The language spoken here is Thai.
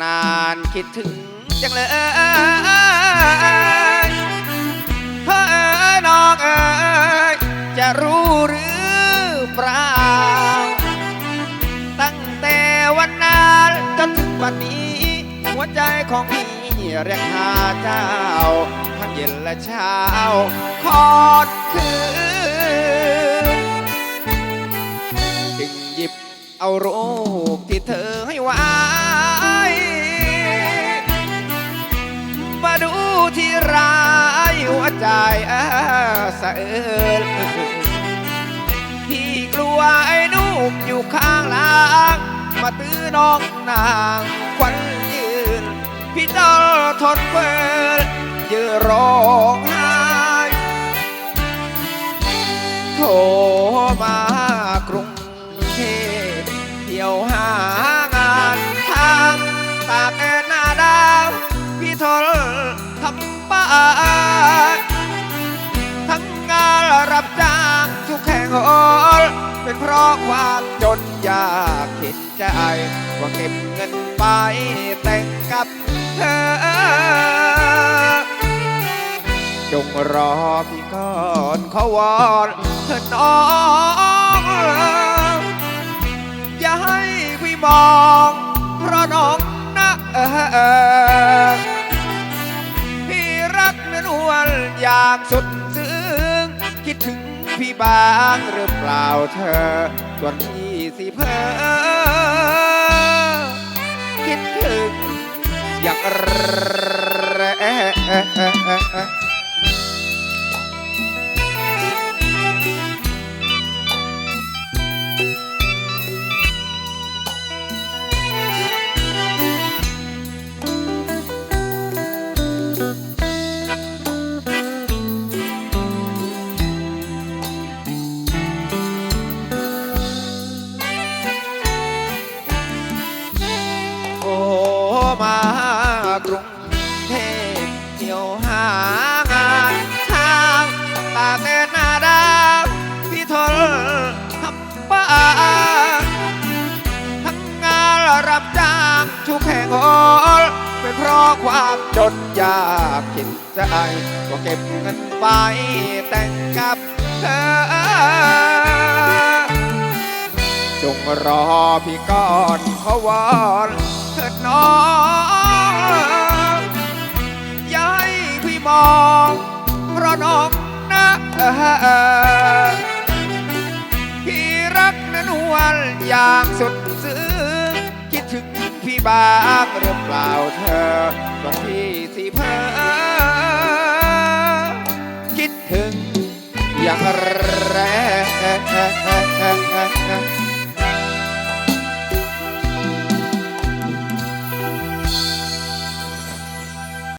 นานคิดถึงจังเลยเฮ้ยน้องเอ๋ยจะรู้หรือเปล่า ตั้งแต่วันนั้นจนถึงวันนี้ หัวใจของพี่เรียกหาเจ้าทั้งเย็นและเช้าคอนคืนจึงหยิบเอารู อพี่กลัวไอ้นุกอยู่ข้างหล่างมาตื้อน้องนางควันยืน พี่เจ้าทนเฟินยืนร้องไห้โทรมากรุงเทพเที่ยวหาะความจนยากคิดใจว่าเก็บเงินไปแต่งกับเธอ จงรอพี่ก่อนขอวอนเถิดน้องอย่าให้พี่มอง เพราะน้องนะพี่รักนวลอย่างสุดซึ้งคิดถึง พี่บางหรือเปล่าเธอส่วนพี่สิเพอคิดถึงอยากร มากรุงเทพเที่ยวหางานทางตากแดดหน้าดาวพี่ทนทำบ้าทั้งงานรับจ้างทุกแห่งหนเป็นเพราะความจนยากเห็นใจก็เก็บเงินไปแต่งกับเธอจงรอพี่ก่อนขอวอน ถิดน้องย่าให้พี่มองเพราะน้องนะพี่รักนันวันอย่างสุดซึ้งคิดถึงพี่บางหรือเปล่าเธอก่อนพี่สิเพอคิดถึงอย่างแรง